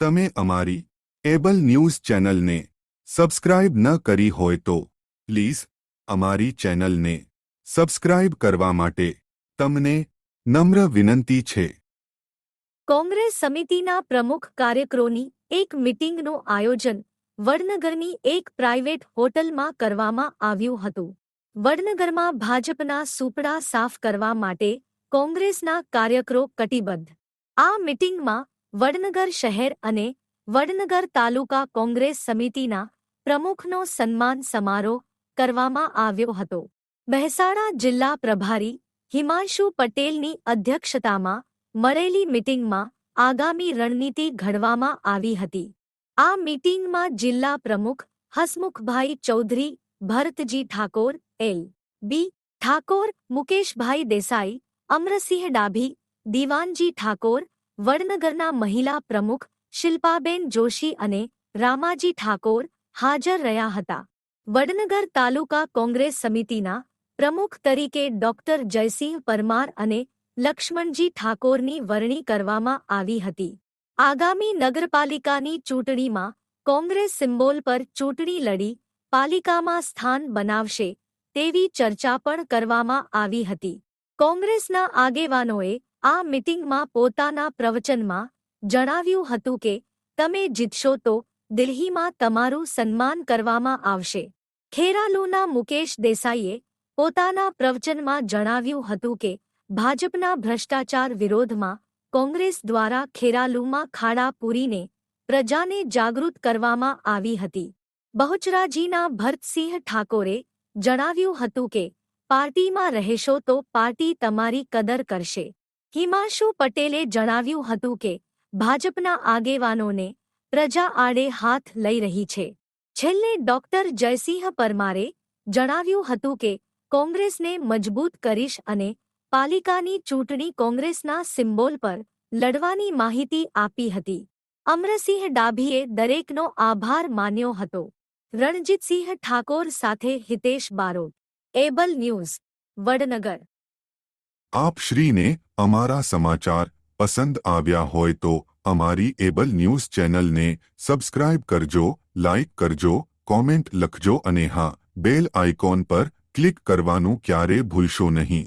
તમે અમારી Able news ચેનલને સબસ્ક્રાઇબ ન કરી હોય તો પ્લીઝ અમારી ચેનલને સબસ્ક્રાઇબ કરવા માટે તમને નમ્ર વિનંતી છે. કોંગ્રેસ સમિતિના પ્રમુખ કાર્યકરોની એક મીટિંગનું આયોજન વડનગરની એક પ્રાઇવેટ હોટલમાં કરવામાં આવ્યું હતું. વડનગરમાં ભાજપના સુપડા સાફ કરવા માટે કોંગ્રેસના કાર્યકરો કટિબદ્ધ. આ મીટિંગમાં વડનગર શહેર અને વડનગર તાલુકા કોંગ્રેસ સમિતિના પ્રમુખનો સન્માન સમારોહ કરવામાં આવ્યો હતો. મહેસાણા જિલ્લા પ્રભારી હિમાંશુ પટેલની અધ્યક્ષતામાં મળેલી મિટિંગમાં આગામી રણનીતિ ઘડવામાં આવી હતી. આ મીટિંગમાં જિલ્લા પ્રમુખ હસમુખભાઈ ચૌધરી, ભરતજી ઠાકોર, એલ. બી. ઠાકોર, મુકેશભાઈ દેસાઈ, અમરસિંહ ડાભી, દિવાનજી ઠાકોર વડનગરના મહિલા પ્રમુખ શિલ્પાબેન જોશી અને રામાજી ઠાકોર હાજર રહ્યા હતા. વડનગર તાલુકા કોંગ્રેસ સમિતિના પ્રમુખ તરીકે ડોક્ટર જયસિંહ પરમાર અને લક્ષ્મણજી ઠાકોરની વરણી કરવામાં આવી હતી. આગામી નગરપાલિકાની ચૂંટણીમાં કોંગ્રેસ સિમ્બોલ પર ચૂંટણી લડી પાલિકામાં સ્થાન બનાવશે તેવી ચર્ચા પણ કરવામાં આવી હતી. કોંગ્રેસના આગેવાનોએ આ મિટિંગમાં પોતાના પ્રવચનમાં જણાવ્યું હતું કે, તમે જીતશો તો દિલ્હીમાં તમારું સન્માન કરવામાં આવશે. ખેરાલુના મુકેશ દેસાઈએ પોતાના પ્રવચનમાં જણાવ્યું હતું કે, ભાજપના ભ્રષ્ટાચાર વિરોધમાં કોંગ્રેસ દ્વારા ખેરાલુમાં ખાડા પૂરીને પ્રજાને જાગૃત કરવામાં આવી હતી. બહુચરાજીના ભરતસિંહ ઠાકોરે જણાવ્યું હતું કે, પાર્ટીમાં રહેશો તો પાર્ટી તમારી કદર કરશે. હિમાંશુ પટેલે જણાવ્યું હતું કે, ભાજપના આગેવાનોને પ્રજા આડે હાથ લઈ રહી છે. છેલ્લે ડોક્ટર જયસિંહ પરમારે જણાવ્યું હતું કે, કોંગ્રેસને મજબૂત કરીશ અને પાલિકાની ચૂંટણી કોંગ્રેસના સિમ્બોલ પર લડવાની માહિતી આપી હતી. અમરસિંહ ડાભીએ દરેકનો આભાર માન્યો હતો. રણજીતસિંહ ઠાકોર સાથે Hitesh Barot. Able news, Vadnagar. આપ શ્રીને અમારા સમાચાર પસંદ આવ્યા હોય તો અમારી એબલ ન્યૂઝ ચેનલને સબસ્ક્રાઇબ કરજો, લાઇક કરજો, કોમેન્ટ લખજો અને હા, બેલ આઇકોન પર ક્લિક કરવાનું ક્યારે ભૂલશો નહીં.